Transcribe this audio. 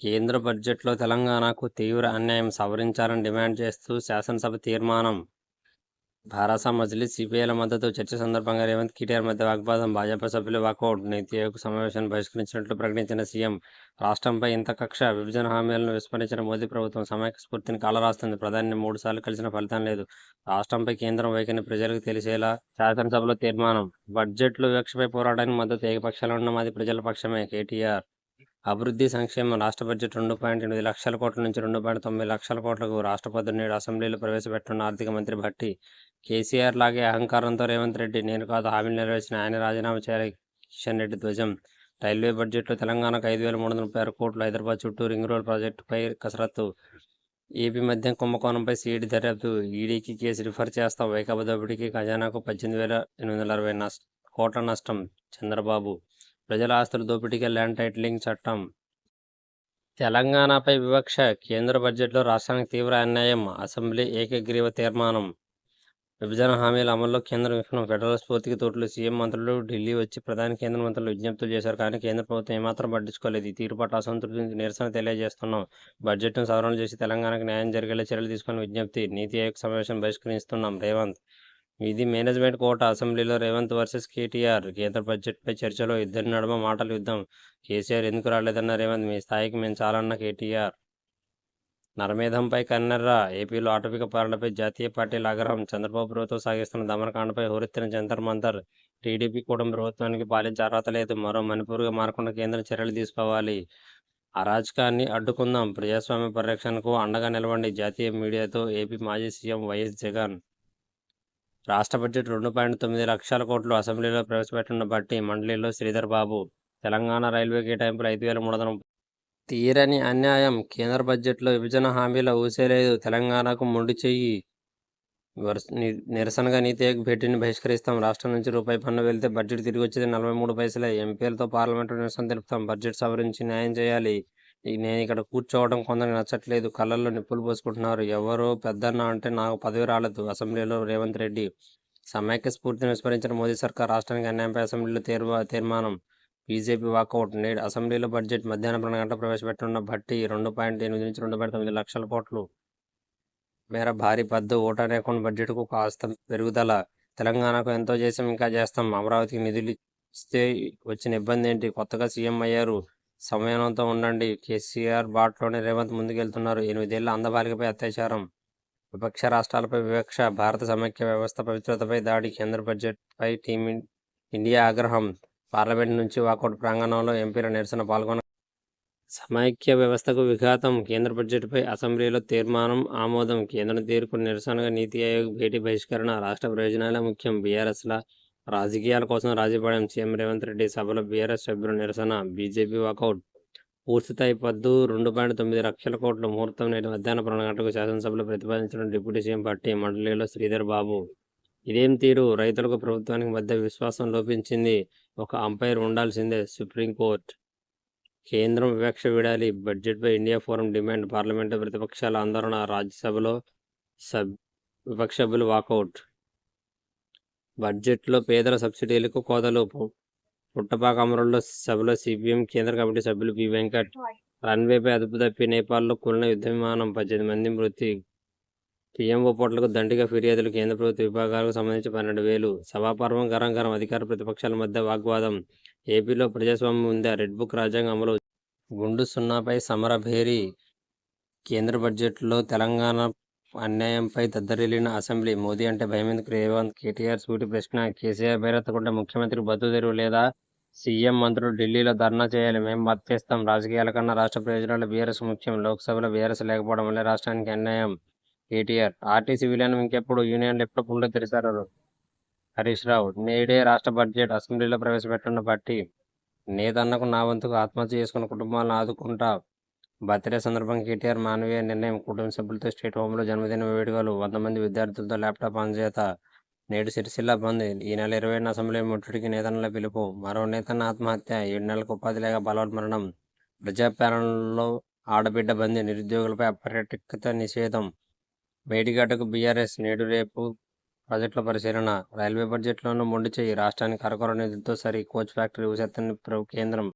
కేంద్ర బడ్జెట్లో తెలంగాణకు తీవ్ర అన్యాయం సవరించాలని డిమాండ్ చేస్తూ శాసనసభ తీర్మానం. భారసా మజ్లిస్ సిపిఐల మద్దతు చర్చ సందర్భంగా రేవంత్ కేటీఆర్ మధ్య వాగ్వాదం. భాజపా సభ్యులు వాకౌట్. నీతి ఆయోగ్ సమావేశాన్ని బహిష్కరించినట్లు ప్రకటించిన సీఎం రాష్ట్రంపై ఇంత కక్ష విభజన హామీలను విస్మరించిన మోదీ ప్రభుత్వం సమైక్య స్ఫూర్తిని కాలరాస్తుంది. ప్రధాని మూడుసార్లు కలిసిన ఫలితం లేదు. రాష్ట్రంపై కేంద్రం వైఖరిని ప్రజలకు తెలిసేలా శాసనసభలో తీర్మానం. బడ్జెట్లో వివక్షపై పోరాటానికి మద్దతు ఏకపక్షాలు ఉన్న మాది ప్రజల పక్షమే. కేటీఆర్ అభివృద్ధి సంక్షేమం రాష్ట్ర బడ్జెట్ రెండు పాయింట్ ఎనిమిది లక్షల కోట్ల నుంచి రెండు పాయింట్ తొమ్మిది లక్షల కోట్లకు రాష్ట్రపతి నేడు అసెంబ్లీలో ప్రవేశపెట్టనున్న ఆర్థిక మంత్రి భట్టి కేసీఆర్ లాగే అహంకారంతో రేవంత్ రెడ్డి నేను కాదు హామీలు నెరవేర్చిన ఆయన రాజీనామా చేయాలి కిషన్ రెడ్డి ధ్వజం. రైల్వే బడ్జెట్లో తెలంగాణకు ఐదు వేల మూడు వందల ముప్పై ఆరు కోట్లు హైదరాబాద్ చుట్టూ రింగ్ రోడ్ ప్రాజెక్టుపై కసరత్తు. ఏపీ మధ్య కుంభకోణంపై సీఈడీ దర్యాప్తు ఈడీకి కేసు రిఫర్ చేస్తాం వైకాపా దోపిడీకి ఖజానాకు పద్దెనిమిది వేల ఎనిమిది వందల అరవై నష్ట కోట్ల నష్టం. చంద్రబాబు ప్రజల ఆస్తుల దోపిడీకి ల్యాండ్ టైటిలింగ్ చట్టం. తెలంగాణపై వివక్ష కేంద్ర బడ్జెట్లో రాష్ట్రానికి తీవ్ర అన్యాయం అసెంబ్లీ ఏకగ్రీవ తీర్మానం. విభజన హామీల అమల్లో కేంద్ర విఫలం ఫెడరల్ స్ఫూర్తికి తోటలు సీఎం మంత్రులు ఢిల్లీ వచ్చి ప్రధాని కేంద్ర మంత్రులు విజ్ఞప్తులు చేశారు కానీ కేంద్ర ప్రభుత్వం ఏమాత్రం పట్టించుకోలేదు. ఈ తీరు పట్ల అసంతృప్తి నిరసన తెలియజేస్తున్నాం. బడ్జెట్ను సవరణ చేసి తెలంగాణకు న్యాయం జరిగేలా చర్యలు తీసుకుని విజ్ఞప్తి నీతి ఆయోగ్ సమావేశం బహిష్కరిస్తున్నాం. రేవంత్ ఇది మేనేజ్మెంట్ కోట అసెంబ్లీలో రేవంత్ వర్సెస్ కేటీఆర్ కేంద్ర బడ్జెట్పై చర్చలో ఇద్దరి నడుమ మాటలు యుద్ధం. కేసీఆర్ ఎందుకు రాలేదన్న రేవంత్ మీ స్థాయికి మేము చాలన్న కేటీఆర్. నరమేధంపై కన్నెర్ర ఏపీలో ఆటవిక పాలనపై జాతీయ పార్టీల ఆగ్రహం చంద్రబాబు ప్రభుత్వం సాగిస్తున్న దమనకాండపై హోరెత్తిన జంతర్ మంతర్. టీడీపీ కూడా ప్రభుత్వానికి పాలించే అర్హత లేదు. మరో మణిపూర్గా మారకుండా కేంద్రం చర్యలు తీసుకోవాలి. అరాజకాన్ని అడ్డుకుందాం. ప్రజాస్వామ్య పరిరక్షణకు అండగా నిలవండి. జాతీయ మీడియాతో ఏపీ మాజీ సీఎం వైఎస్ జగన్. రాష్ట్ర బడ్జెట్ రెండు పాయింట్ తొమ్మిది లక్షల కోట్లు అసెంబ్లీలో ప్రవేశపెట్టిన బట్టి మండలిలో శ్రీధర్ బాబు తెలంగాణ రైల్వే కేటాయింపులు ఐదు వేల మూడు వందల తీరని అన్యాయం. కేంద్ర బడ్జెట్లో విభజన హామీల ఊసేలేదు తెలంగాణకు మొండి చెయ్యి. ని- నిరసనగా నీతి ఆయోగ్ భేటీని బహిష్కరిస్తాం. రాష్ట్రం నుంచి రూపాయి పన్ను వెళ్తే బడ్జెట్ తిరిగి వచ్చేది నలభై మూడు పైసలే. ఎంపీలతో పార్లమెంటు నిరసన తెలుపుతాం. బడ్జెట్ సవరించి న్యాయం చేయాలి. నేను ఇక్కడ కూర్చోవడం కొందరికి నచ్చట్లేదు. కళ్ళల్లో నిప్పులు పోసుకుంటున్నారు. ఎవరో పెద్దన్న అంటే నాకు పదవి రాలేదు. అసెంబ్లీలో రేవంత్ రెడ్డి సమైక్య స్ఫూర్తిని విస్మరించిన మోదీ సర్కార్ రాష్ట్రానికి అన్యాయంపై అసెంబ్లీలో తీర్మా తీర్మానం. బీజేపీ వాకౌట్ నేడు అసెంబ్లీలో బడ్జెట్ మధ్యాహ్నం రెండు గంటల ప్రవేశపెట్టనున్న భట్టి రెండు పాయింట్ ఎనిమిది నుంచి రెండు పాయింట్ తొమ్మిది లక్షల కోట్లు మేర భారీ పద్దు ఓటాన్ అకౌంట్ బడ్జెట్కు కాస్త పెరుగుదల. తెలంగాణకు ఎంతో చేసాం ఇంకా చేస్తాం. అమరావతికి నిధులు ఇస్తే వచ్చిన ఇబ్బంది ఏంటి? కొత్తగా సీఎం అయ్యారు. సమయంతో ఉండండి. కేసీఆర్ బాటలోనే రేవంత్ ముందుకెళ్తున్నారు. ఎనిమిదేళ్ళ అందబాలికపై అత్యాచారం. విపక్ష రాష్ట్రాలపై వివక్ష భారత సమైక్య వ్యవస్థ పవిత్రతపై దాడి కేంద్ర బడ్జెట్పై టీం ఇండియా ఆగ్రహం. పార్లమెంట్ నుంచి వాకౌట్ ప్రాంగణంలో ఎంపీల నిరసన పాల్గొన సమైక్య వ్యవస్థకు విఘాతం. కేంద్ర బడ్జెట్పై అసెంబ్లీలో తీర్మానం ఆమోదం. కేంద్రం తీర్పు నిరసనగా నీతి ఆయోగ్ భేటీ బహిష్కరణ. రాష్ట్ర ప్రయోజనాలే ముఖ్యం. బీఆర్ఎస్ల రాజకీయాల కోసం రాజీపడడం సీఎం రేవంత్ రెడ్డి సభలో బీఆర్ఎస్ సభ్యుల నిరసన. BJP walkout. పూర్తిస్థాయి పద్దు రెండు పాయింట్ తొమ్మిది లక్షల కోట్ల ముహూర్తం నేటి మధ్యాహ్నం పన్నెండు గంటలకు శాసనసభలో ప్రతిపాదించడం డిప్యూటీ సీఎం పార్టీ మండలిలో శ్రీధర్ బాబు. ఇదేం తీరు? రైతులకు ప్రభుత్వానికి మధ్య విశ్వాసం లోపించింది. ఒక అంపైర్ ఉండాల్సిందే సుప్రీంకోర్టు కేంద్రం వివక్ష విడాలి. బడ్జెట్పై ఇండియా ఫోరం డిమాండ్. పార్లమెంటు ప్రతిపక్షాల ఆందోళన. రాజ్యసభలో సబ్ విపక్ష సభ్యులు వాకౌట్. బడ్జెట్లో పేదల సబ్సిడీలకు కోతలు పు- పుట్టపాక అమరుల్లో సభలో సిపిఎం కేంద్ర కమిటీ సభ్యులు పి వెంకట్ రన్వేపై అదుపు తప్పి నేపాల్లో కూలిన యుద్ధ విమానం పద్దెనిమిది మంది మృతి. పిఎంఓ పోర్టలకు దండిగా ఫిర్యాదులు కేంద్ర ప్రభుత్వ విభాగాలకు సంబంధించి పన్నెండు వేలు. సభాపర్వం గరం గరం అధికార ప్రతిపక్షాల మధ్య వాగ్వాదం. ఏపీలో ప్రజాస్వామ్యం ఉందా? రెడ్ బుక్ రాజ్యాంగం అమలు గుండు సున్నాపై సమర భేరీ కేంద్ర బడ్జెట్లో తెలంగాణ అన్యాయంపై దద్దరిల్లిన అసెంబ్లీ. మోదీ అంటే భయం ఎందుకు రేవంత్ కేటీఆర్ సూటి ప్రశ్న. కేసీఆర్ బైరత్తకుంటే ముఖ్యమంత్రి బతు తెరువు లేదా? సీఎం మంత్రులు ఢిల్లీలో ధర్నా చేయాలి. మేము మద్దతిస్తాం రాజకీయాల కన్నా రాష్ట్ర ప్రయోజనాలు బీఆర్ఎస్ ముఖ్యం. లోక్సభలో బీఆర్ఎస్ లేకపోవడం వల్ల రాష్ట్రానికి అన్యాయం. కేటీఆర్ ఆర్టీసీ విలీనం ఇంకెప్పుడు? యూనియన్లు ఎప్పుడు పుండ్లు తెరిచారు హరీష్ రావు నేడే రాష్ట్ర బడ్జెట్ అసెంబ్లీలో ప్రవేశపెట్టడం బట్టి నేతన్నకు నా వంతుకు ఆత్మహత్య చేసుకున్న కుటుంబాలను ఆదుకుంటా బర్త్డే సందర్భంగా కేటీఆర్ మానవీయ నిర్ణయం కుటుంబ సభ్యులతో స్టేట్ హోంలో జన్మదిన వేడుకలు వంద మంది విద్యార్థులతో ల్యాప్టాప్ అందజేత నేడు సిరిసిల్ల బంద్. ఈ నెల ఇరవై అసెంబ్లీ ముట్టుడికి నేతల పిలుపు. మరో నేతన్న ఆత్మహత్య ఏడు నెలలకు ఉపాధి లేక బలవత్ మరణం. ప్రజాపాలనలో ఆడబిడ్డ బందీ. నిరుద్యోగులపై అపర్యాటకత నిషేధం. మేడిగడ్డకు బీఆర్ఎస్ నేడు రేపు ప్రాజెక్టుల పరిశీలన. రైల్వే బడ్జెట్లోనూ మొండి చేయి రాష్ట్రానికి కరకొర నిధులతో సరి కోచ్ ఫ్యాక్టరీ ఊసెత్తని కేంద్రం.